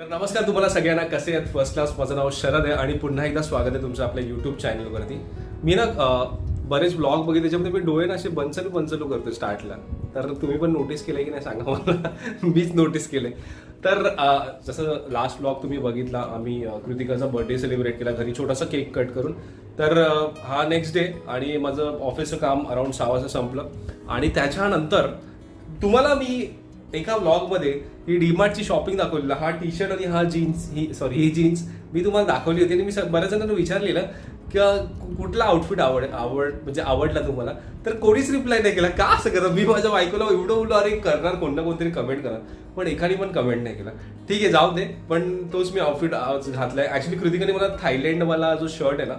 तर नमस्कार तुम्हाला सगळ्यांना. कसे आहेत? फर्स्ट क्लास माझं नाव शरद आहे आणि पुन्हा एकदा स्वागत आहे तुमचं आपल्या युट्यूब चॅनलवरती मी ना बरेच ब्लॉग बघितले त्याच्यामध्ये मी डोळे ना असे बंचलू बंचलू करतो स्टार्टला तर तुम्ही पण नोटीस केलं की नाही सांगा मला? मीच नोटीस केले तर जसं लास्ट ब्लॉग तुम्ही बघितला आम्ही कृतिकाचा बर्थडे सेलिब्रेट केला घरी छोटासा केक कट करून. तर हा नेक्स्ट डे आणि माझं ऑफिसचं काम अराउंड सहा वाजता संपलं. आणि त्याच्यानंतर तुम्हाला मी एका व्लॉगमध्ये ही डीमार्टची शॉपिंग दाखवलेला. हा टी शर्ट आणि हा जीन्स ही सॉरी ही जीन्स मी तुम्हाला दाखवली होती आणि मी बऱ्याच जणांना विचारलेलं की कुठला आउटफिट आवड आवड म्हणजे आवडला तुम्हाला? तर कोणीच रिप्लाय नाही केला. का असं करत? मी माझ्या बायकोला एवढं बोललो अरे करणार कोण ना कोणतरी कमेंट करा पण एकाने पण कमेंट नाही केला. ठीक आहे जाऊ दे. पण तोच मी आउटफिट आज घातलाय. ॲक्च्युली कृतिकाने मला थायलंडवाला मला जो शर्ट आहे ना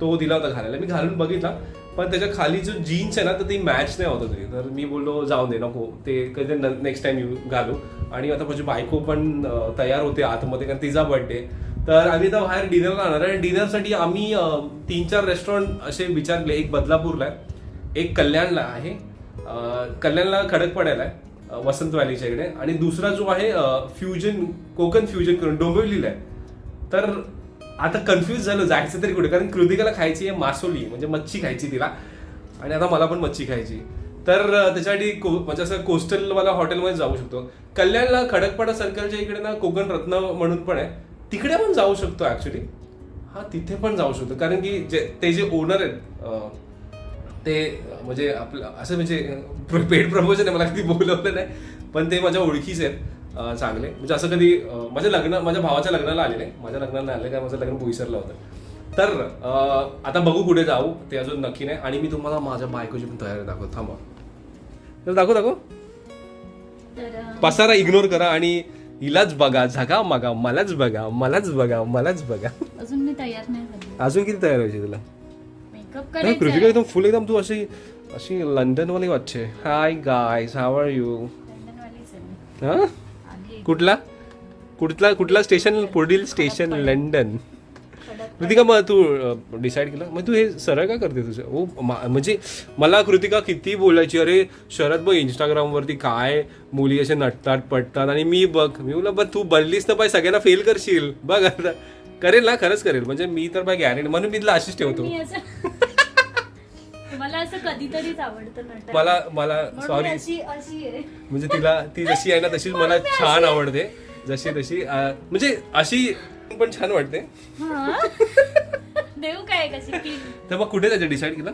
तो दिला होता घालायला. मी घालून बघितला. पण त्याच्याखाली जो जीन्स आहे ना तर ती मॅच नाही होत होती तर मी बोललो जाऊ दे नको. ते कधी नेक्स्ट टाइम यू घालू. आणि आता माझी बायको पण तयार होते आतमध्ये कारण तिचा बर्थडे तर आम्ही आता बाहेर डिनरला आणणार आणि डिनरसाठी आम्ही तीन चार रेस्टॉरंट असे विचारले. एक बदलापूरला आहे एक कल्याणला आहे. कल्याणला खडकपाड्याला आहे वसंत व्हॅलीच्या इकडे. आणि दुसरा जो आहे फ्युजन कोकण फ्युजन करून डोंबिवलीला आहे. तर आता कन्फ्युज झालं जायचं तरी कुठे? कारण कृतिकाला खायची आहे मासोली म्हणजे मच्छी खायची तिला. आणि आता मला पण मच्छी खायची. तर त्याच्यासाठी को म्हणजे असं कोस्टलवाला हॉटेलमध्ये जाऊ शकतो. कल्याणला खडकपाडा सर्कलच्या इकडे ना कोकण रत्न म्हणून पण आहे. तिकडे पण जाऊ शकतो ॲक्च्युली हा तिथे पण जाऊ शकतो. कारण की जे ते जे ओनर आहेत ते म्हणजे आपलं असं म्हणजे पेड प्रमोशन आहे मला कधी बोलवलं नाही. पण ते माझ्या ओळखीचे आहेत. चांगले. म्हणजे असं कधी माझ्या लग्न माझ्या भावाच्या लग्नाला आलेले माझ्या लग्नाला आले काय माझं लग्न बोईसरला होतं. तर आता बघू कुठे जाऊ ते अजून नक्की नाही. आणि मी तुम्हाला माझ्या बायकोची पण तयारी दाखवतो. थांबा. तर दाखव दाखव. पसारा इग्नोर करा आणि हिलाच बघा झगा मागा मलाच बघा मलाच बघा मलाच बघा. अजून मी तयार नाही झाली. अजून किती तयार व्हायची तुला? नाही, कृतिका एकदम फुल एकदम तू अशी अशी लंडन वाली वाटते. Hi guys how are you लंडनवालीच आहे मी. हा? आली कुठला? कुठला कुठला स्टेशन? पुढील स्टेशन. लंडन. कृतिका मग तू डिसाईड केलं? मग तू हे सरळ का करते तुझं? ओ मा- म्हणजे मला कृतिका किती बोलायची? अरे शरद बघ इंस्टाग्राम वरती काय मुली असे नटतात पटतात आणि मी बघ. मी बोला बघ तू बनलीस तर पाय सगळ्यांना फेल करशील. बघ आता. करेल ना? खरंच करेल. म्हणजे मी तर बाय गॅरेंटी म्हणून मी तुला अशीच ठेवतो. असं मला कधीतरीच आवडतं. मला मला म्हणून मी सॉरी अशी अशी आहे. म्हणजे तिला ती जशी आहे ना तशीच मला छान आवडते. जशी तशी अं, म्हणजे अशी पण छान वाटते. हा? देऊ काय कशी की तर मग कुठे जायचं डिसाईड केलं?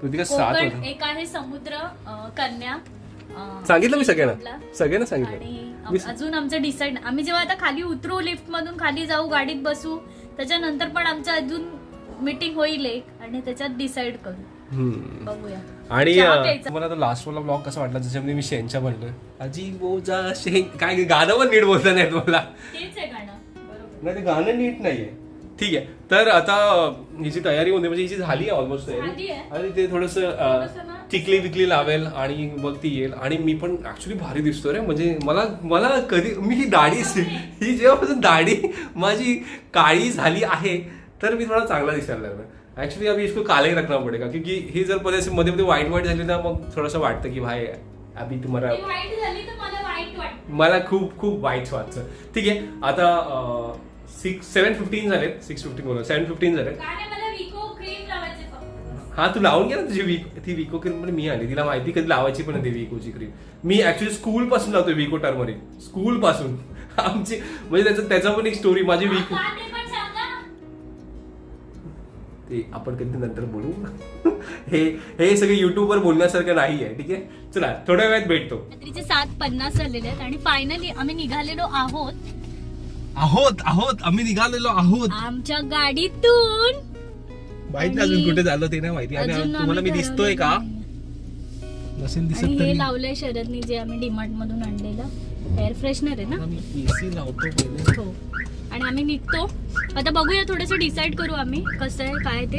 कृतिका सात कोकण होता. एक आहे समुद्र अं, कन्या. अं, सांगितलं मी सगळ्यांना? सगळ्यांना सांगितलं. मी अजून आमचं डिसाईड आम्ही जेव्हा आता खाली उतरू लिफ्ट मधून खाली जाऊ गाडीत बसू त्याच्यानंतर पण आमचं अजून मीटिंग होईल एक. आणि त्याच्यात डिसाईड करू. बघूया. आणि. मला तो लास्ट वाला ब्लॉग कसा वाटला? ज्याच्यामध्ये मी शेंच्या म्हणलोय अजी बोजा शेंग काय गाणं पण नीट बोलता नाहीत मला. तेच आहे गाणं. बरोबर. नाही ते गाणं नीट नाहीये. ठीक आहे. तर आता हिची तयारी होते म्हणजे हिची झाली आहे ऑलमोस्ट तयारी. आहे. आणि ते थोडस टिकली विकली लावेल आणि मग ती येईल. आणि मी पण ऍक्च्युली भारी दिसतो रे. म्हणजे मला मला कधी मी ही दाढी ही जेव्हापासून दाढी माझी काळी झाली आहे तर मी थोडा चांगला दिसायला लागला. ऍक्च्युली अभी इसको काले रखना पडेगा क्योंकि ही जर मध्ये असे मध्ये मध्ये वाईट वाईट झाली ना मग थोडंसं वाटतं की भाई अभी तुम्हाला झाली मला खूप खूप वाईट वाटतं. ठीक आहे आता सिक्स सेवन फिफ्टीन झालेत. सिक्स फिफ्टीन बोला सेवन फिफ्टीन फक्त. हा तू लावून घे ना तुझी विक ती विको क्रीम पण मी आली. तिला माहिती कधी लावायची पण ती विकोची क्रीम मी ऍक्च्युली स्कूल पासून लावतोय विको टर्मरिक स्कूल पासून. आमची म्हणजे त्याचं त्याचा पण एक स्टोरी माझी विको ते आपण कधी नंतर बोलू? हे हे सगळे युट्यूबवर बोलण्यासारखं नाही आहे ठीक आहे? चला थोड्या वेळात भेटतो. रात्रीचे सात पन्नास झालेले आहेत आणि फायनली आम्ही निघालेलो आहोत. आहोत आहोत आम्ही निघालेलो आहोत. आमच्या गाडीतून. माहीत नाही अजून कुठे झालं ते नाही माहिती. आणि अजून तुम्हाला मी दिसतोय का? नसेल आणि दिसत हे तरी. लावलंय शरदनी जे आम्ही डीमार्ट मधून आणलेलं. एअर फ्रेशनर आहे ना? एसी लावतो पहिले. हो. आणि आम्ही निघतो. आता बघूया थोडस डिसाईड करू आम्ही कसं आहे काय ते.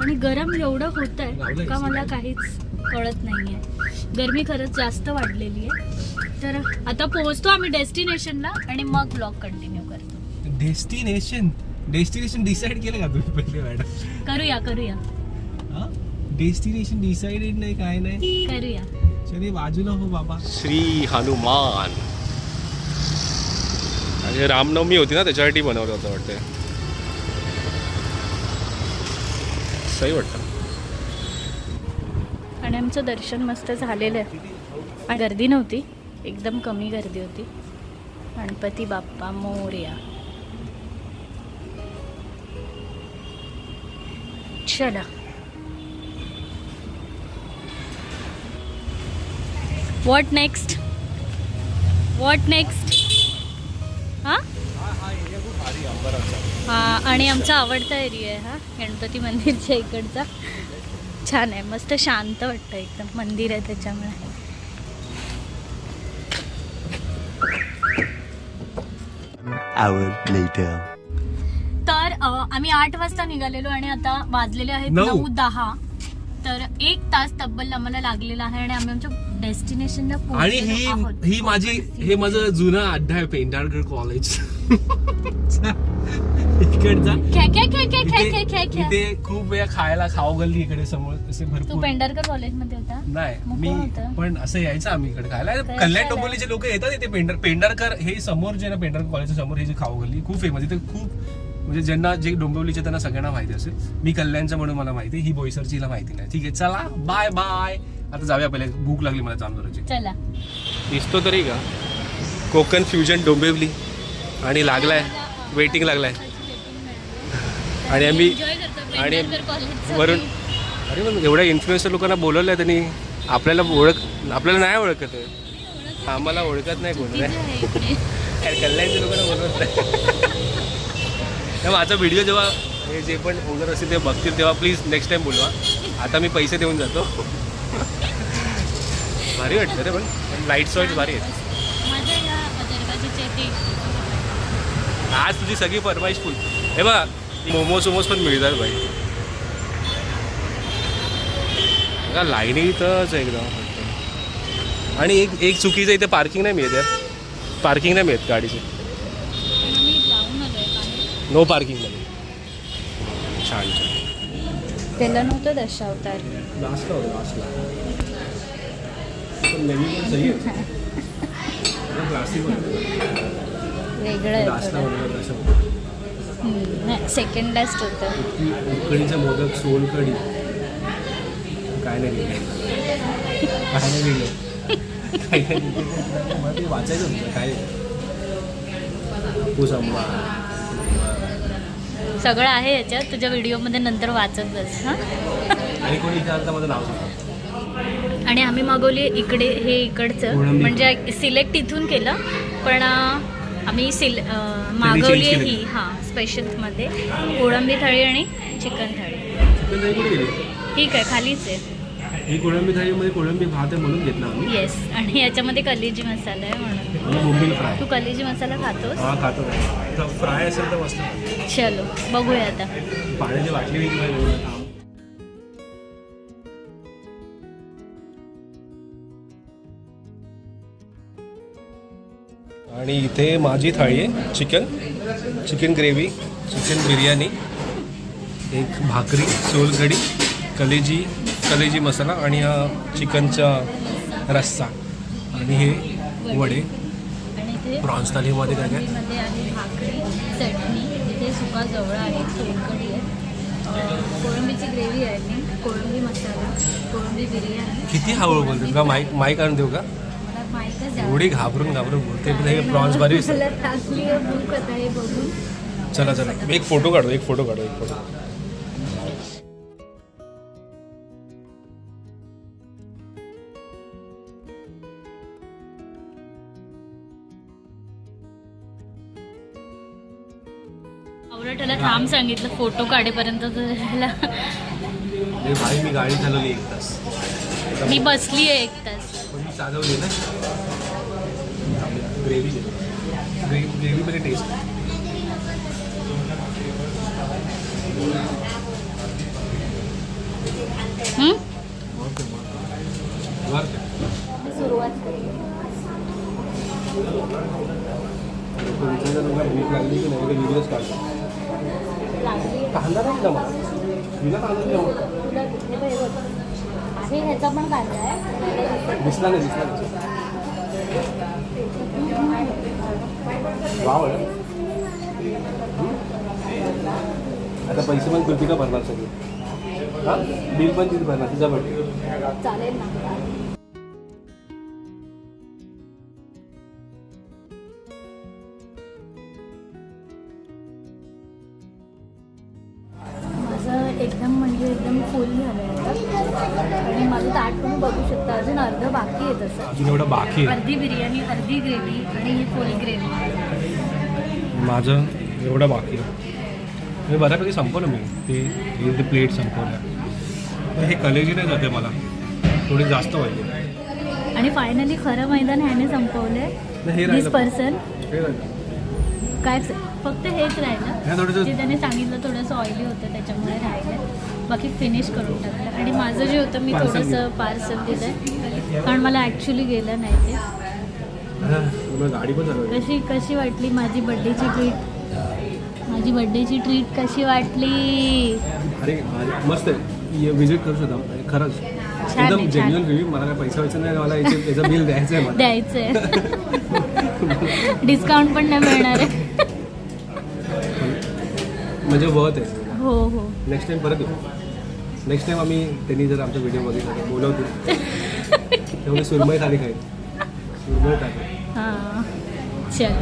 आणि गरम एवढं होत आहे का? मला काहीच कळत नाहीये. गरमी खरंच जास्त वाढलेली आहे. तर आता पोहोचतो आम्ही डेस्टिनेशनला आणि मग ब्लॉग कंटिन्यू करतो. डेस्टिनेशन डेस्टिनेशन डिसाईड केलं का तुम्ही पहिले मॅडम करूया करूया. डेस्टिनेशन डिसाइडेड नाही काय नाही. करूया. चले बाजूला हो बाबा. श्री हनुमान. आणि रामनवमी होती ना त्याच्यासाठी बनवलं होतं वाटतं सही वाटतं. आणि आमचं दर्शन मस्त झालेलं आहे. आणि गर्दी नव्हती. एकदम कमी गर्दी होती. गणपती बाप्पा मोर्या. चला. व्हॉट नेक्स्ट व्हॉट नेक्स्ट हां? हा आणि आमचा आवडता एरिया आहे हा गणपती मंदिरच्या इकडचा. छान आहे मस्त शांत वाटतं एकदम मंदिर आहे त्याच्यामुळे. Hour later. तर आम्ही आठ वाजता निघालेलो आणि आता वाजलेले आहेत. नऊ दहा. तर एक तास तब्बल आम्हाला लागलेला आहे आणि आम्ही आमच्या डेस्टिनेशनला आणि ही आहोत. ही माझी हे माझं जुना अड्डा आहे पेंढारकर कॉलेज इकडचा. खे खे खे खे खे खे खे इथे खे इथे खूप वेळा खायला खाऊ गल्ली इकडे समोर. असे तू भरपूर पेंढारकर कॉलेजमध्ये होता? नाही मग मी कोण होतं? पण असं यायचं आम्ही इकडे खायला. काय कल्याण खायला? डोंबिवलीचे लोक येतात इथे पेंढर पेंढारकर हे समोर जे ना पेंढारकर कॉलेजच्या समोर हे जे खाऊ गल्ली खूप फेमस इथे खूप म्हणजे ज्यांना जे डोंबिवलीचे त्यांना सगळ्यांना माहिती असेल. मी कल्याणचं म्हणून मला माहिती ही बोईसरची हिला माहिती नाही. ठीक आहे चला बाय बाय आता जाऊया पहिले भूक लागली मला जामदाराची चला. दिसतो तरी का? कोकण फ्युजन डोंबिवली. आणि लागलाय. वेटिंग लागलाय. आणि आम्ही आणि वरून अरे पण एवढ्या इन्फ्लुएन्सर लोकांना बोलवलंय त्यांनी. आपल्याला ओळख आपल्याला नाही ओळखत आहे. आम्हाला ओळखत नाही कोण नाही कल्याणच्या लोकांना बोलवत नाही. माझा व्हिडिओ जेव्हा हे जे पण ओनर असतील ते बघतील तेव्हा प्लीज नेक्स्ट टाइम बोलवा. आता मी पैसे देऊन जातो. भारी वाटतं रे पण लाइट सॉईट भारी आहेत आज तुझी सगळी फरमाईश फुल हे बघा मोमोज वोमोज पण मिळतात भाई. बघा लाईनी तरच एकदम. आणि एक एक चुकीचं इथे पार्किंग नाही मिळत यार पार्किंग नाही मिळत गाडीची. नो पार्किंगमध्ये छान छान. त्याला नव्हतं दशावतार वेगळं सेकंड लास्ट होतं. उकडीचा मोदक सोलकडी काय नाही काय नाही काय वाचायचं काय. हापूस आंबा सगळं आहे याच्यात. तुझ्या व्हिडिओमध्ये नंतर वाचत बस हां? आणि आम्ही मागवली इकडे हे इकडचं. म्हणजे सिलेक्ट इथून केलं पण आम्ही सिल मागवली आहे. ही हां स्पेशलमध्ये कोळंबी थाळी आणि चिकन थाळी. ठीक आहे खालीच आहे. ही कोळंबी थाळीमध्ये कोळंबी भात आहे म्हणून घेतला आम्ही. येस आणि याच्यामध्ये कलेजी मसाला आहे म्हणून. आणि बोंबील फ्राय. तू कलेजी मसाला खातोस? हा खातो. तर फ्राय असेल तर मस्त. चलो बघूया आता. पाण्याची बाटली विकली आणि इथे माझी थाळी आहे chicken. Chicken gravy chicken biryani एक भाकरी सोलकढी कलेजी कलेजी मसाला आणि हा चिकनचा रस्सा आणि हे वडे. प्रॉन्स थालीमध्ये काय काय? मध्ये आहे भाकरी चटणी इथे सुका जवळ आहे सोलकढी आहे. अं, कोळंबीची ग्रेव्ही आहे मी कोळंबी मसाला कोळंबी बिर्याणी. किती हळू बोलते? का माईक माईक आणून देऊ का? एवढी घाबरून घाबरून बोलते पण हे प्रॉन्स भारी चला चला. एक फोटो काढू एक फोटो काढू एक फोटो. थांब सांगितलं फोटो काढेपर्यंत हे भाई मी गाडी चालवली एक तास. मी बसली आहे एक तास. मी चालवली ना. ग्रेव्ही ग्रेव्हीमध्ये टेस्ट हं? सुरुवात भूक लागली की नाही व्हिडिओज काढतो कांदा नाही जमा विना कांदा जमा आहे दिसला नाही दिसला नाही. पाव आता पैसे पण कृतिका भरणार सगळे? बिल पण तिथे भरणार तिचा बर्थडे चालेल ना. आहे अर्धी बिर्याणी अर्धी ग्रेव्ही आणि ही फुल ग्रेव्ही. माझं एवढं बाकी आहे. मी बऱ्यापैकी संपवलं मी. ते ते प्लेट संपवल्या. पण हे कलेजी नाही जाते मला. थोडी जास्त पाहिजे. आणि फायनली खरं मैदान ह्याने दिस राहिलं. पर्सन. काय फक्त हेच राहिलं. जे त्याने सांगितलं थोडंसं ऑइली होतं त्याच्यामुळे राहिलं. बाकी फिनिश करून टाकलं. आणि माझं जे होतं मी थोडंसं पार्सल दिलं कारण मला ॲक्च्युली गेलं नाही ते. हा, आहे. कशी कशी वाटली माझी बड्डेची ट्रीट माझी बड्डेची ट्रीट कशी वाटली? अरे मस्त आहे. विजिट करू शकता खरंच. आहे, एकदम. जेन्युअन रिव्ह्यू मला काय पैसा व्हायचा नाही मला याचे बिल द्यायचं आहे मला. द्यायचंय. डिस्काउंट पण नाही मिळणार आहे. म्हणजे वर्थ आहे. हो हो. नेक्स्ट टाइम परत येऊ. नेक्स्ट टाइम आम्ही त्यांनी जर आमचा व्हिडिओ बघितला तर मी सुरमई खाली खाईल. सुरमई खाली हां. चल.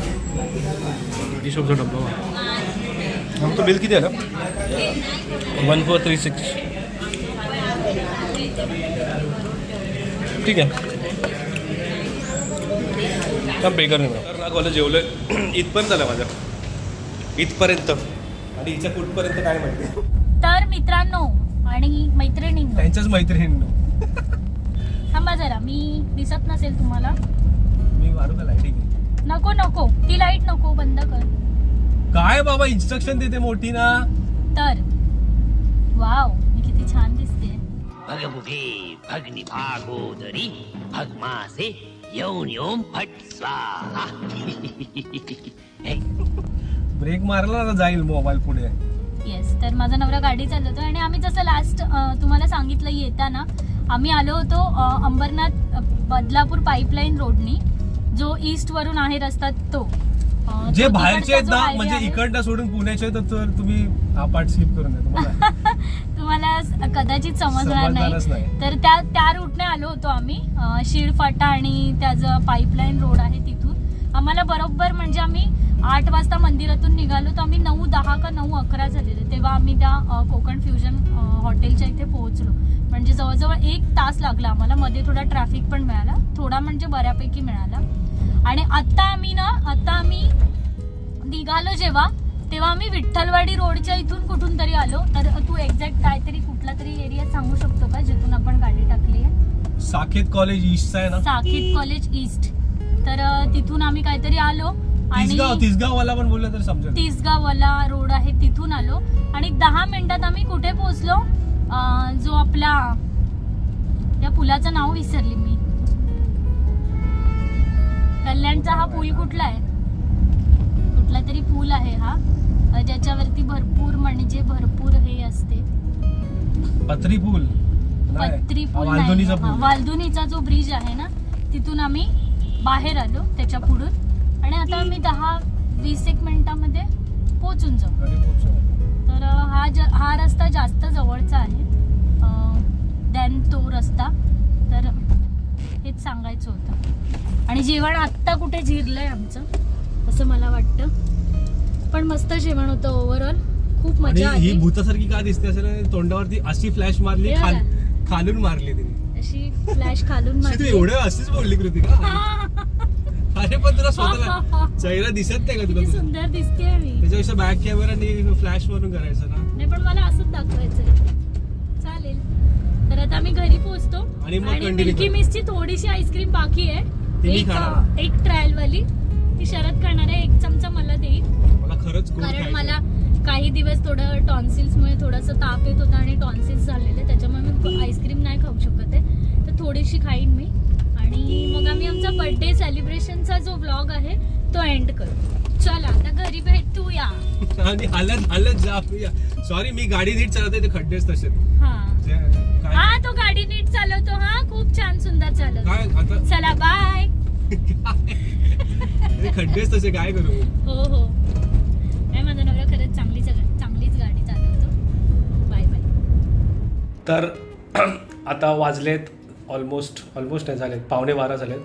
डब्बा आमचं बिल किती आलं? वन फोर थ्री सिक्स ठीक आहे. का पे कर नागवाला जेवलं इथपर्यंत झालं माझं. इथपर्यंत. आणि हिच्या कुठपर्यंत काय माहिती? तर मित्रांनो आणि मैत्रिणींनो. त्यांच्याच मैत्रिणी थांबा जरा मी दिसत नसेल तुम्हाला. मी मारू का लाईटिंग नको नको. ती लाइट नको बंद कर. काय बाबा इन्स्ट्रक्शन देते मोठी ना तर. वाव मी किती छान दिसते. भगमुखे भग्नि भागोदरी भगमासे यौन योम फट स्वाहा. ब्रेक मारला ना जाईल मोबाईल पुढे. येस तर माझा नवरा गाडी चालवतो आणि आम्ही जसं लास्ट तुम्हाला सांगितलं येताना आम्ही आलो होतो अंबरनाथ बदलापूर पाईपलाईन रोडनी जो ईस्ट वरून आहे रस्ता तो. जे बाहेरचे आहेत ना म्हणजे इकडनं सोडून पुण्याचे तर तुम्ही हा पार्ट स्किप करून द्या तुम्हाला. कदाचित समजणार नाही. तर त्या त्या रूटने आलो होतो आम्ही अ, शिरफाटा आणि त्याचं पाईपलाईन रोड आहे तिथून. आम्हाला बरोबर म्हणजे आम्ही आठ वाजता मंदिरातून निघालो तर आम्ही नऊ दहा का नऊ अकरा झालेले. तेव्हा आम्ही त्या कोकण फ्युजन हॉटेलच्या इथे पोहोचलो. म्हणजे जवळजवळ एक तास लागला आम्हाला. मध्ये थोडा ट्रॅफिक पण मिळाला. थोडा म्हणजे बऱ्यापैकी मिळाला. आणि आत्ता आम्ही ना आता आम्ही निघालो जेव्हा तेव्हा आम्ही विठ्ठलवाडी रोडच्या इथून कुठून तरी आलो. तर तू एक्झॅक्ट काहीतरी कुठला तरी एरिया सांगू शकतो का? जिथून आपण गाडी टाकली आहे? साकेत कॉलेज ईस्टचा आहे ना? साकेत कॉलेज ईस्ट तर तिथून आम्ही काहीतरी आलो. तिसगाव वाला पण बोललं तर समजेल. तिसगाववाला रोड आहे तिथून आलो. आणि दहा मिनिटात आम्ही कुठे पोहोचलो? जो आपला त्या पुलाचं नाव विसरली मी. कल्याणचा हा पूल कुठला आहे? कुठला तरी पूल आहे हा. ज्याच्यावरती भरपूर म्हणजे भरपूर हे असते. पत्री पूल. पत्री पूल वालधुनीचा जो ब्रिज आहे ना तिथून आम्ही बाहेर आलो त्याच्या पुढून. आणि आता आम्ही दहा वीस एक मिनिटामध्ये पोहोचून जाऊ. तर हा ज हा रस्ता जास्त जवळचा आहे. दॅन तो रस्ता. तर हेच सांगायचं होतं. आणि जेवण आत्ता कुठे जिरलंय आमचं असं मला वाटतं. पण मस्त जेवण होतं ओव्हरऑल खूप आणि मजा ही आली. भूतासारखी का दिसते असेल तोंडावरती अशी फ्लॅश मारली. खालून मारली तिने. अशी फ्लॅश खालून मारली. एवढं अशीच बोलली कृतिका? अरे पण तुला स्वतःला चेहरा दिसत नाही का तुला किती? सुंदर दिसते मी. त्याच्यापेक्षा बॅक कॅमेरा फ्लॅश मारून करायचं ना? नाही पण मला असंच दाखवायचंय. चालेल. तर आता आम्ही घरी पोहोचतो. आणि मग आणि continue मिल्की करू. मिसची थोडीशी आईस्क्रीम बाकी आहे. ती मी एक खाणार. एक ट्रायल वाली ती शरद खाणार आहे. एक चमचा मला देईल मला खरंच खूप कारण. मला काही दिवस थोडं टॉन्सिल्समुळे थोडंसं ताप येत होता आणि टॉन्सिल्स झालेले त्याच्यामुळे मी आईस्क्रीम नाही खाऊ शकत आहे. तर थोडीशी खाईन मी. आणि मग आम्ही आमचा बर्थडे सेलिब्रेशनचा जो व्लॉग आहे तो एंड करू. चला आता घरी भेटूया. आणि हालत हालत जा सॉरी मी गाडी नीट चालवते ते खड्डेच तसे हा. काय? हा तो गाडी नीट चालवतो हा खूप छान सुंदर चालवतो. काय आता? चला बाय ते खड्डेच तसे काय करू? हो हो. नाही माझा नवरा खरंच चांगलीच चांगलीच गाडी चालवतो. बाय बाय तर आता वाजलेत ऑलमोस्ट ऑलमोस्ट नाही झालेत पावणे बारा झालेत.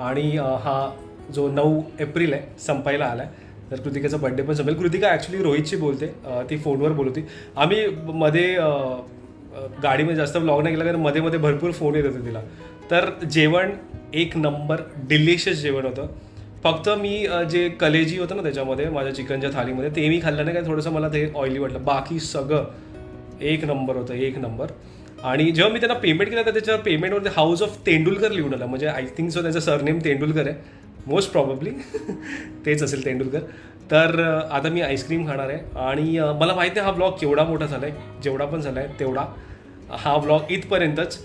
आणि हा जो नऊ एप्रिल आहे संपायला आला आहे तर कृतिकेचा बड्डे पण संपेल. कृतिका ॲक्च्युली रोहितशी बोलते. ती फोनवर बोलवती आम्ही मध्ये गाडीमध्ये जास्त ब्लॉग नाही केला कारण मध्ये मध्ये भरपूर फोन येत होते तिला. तर जेवण एक नंबर डिलिशियस जेवण होतं. फक्त मी जे कलेजी होतं ना त्याच्यामध्ये माझ्या चिकनच्या थालीमध्ये ते मी खाल्लं नाही काय थोडंसं मला ते ऑइली वाटलं. बाकी सगळं एक नंबर होतं एक नंबर आणि जेव्हा मी त्यांना पेमेंट केलं तर त्याच्यावर पेमेंटवरती हाऊस ऑफ तेंडुलकर लिहून आलं. म्हणजे आय थिंक सो त्याचं सरनेम तेंडुलकर आहे. मोस्ट प्रॉबब्ली तेच असेल तेंडुलकर. तर आता मी आईस्क्रीम खाणार आहे. आणि मला माहिती आहे हा ब्लॉग केवढा मोठा झाला आहे जेवढा पण झाला आहे तेवढा. हा ब्लॉग इथपर्यंतच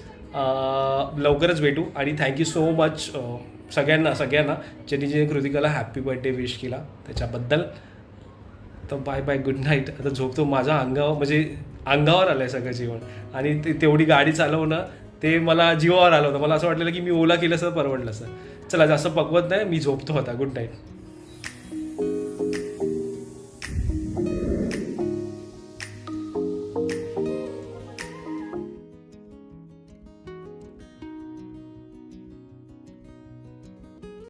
लवकरच भेटू. आणि थँक्यू सो मच सगळ्यांना सगळ्यांना ज्यांनी जे कृतिकाला हॅपी बर्थडे विश केला त्याच्याबद्दल. तर बाय बाय गुड नाईट आता झोपतो माझा अंगावर म्हणजे अंगावर आलं आहे सगळं जीवन. आणि ते तेवढी गाडी चालवणं ते मला जीवावर आलं होतं. मला असं वाटलेलं की मी ओला केलं असं परवडलं असं. चला जास्त पकवत नाही मी झोपतो होता गुड नाईट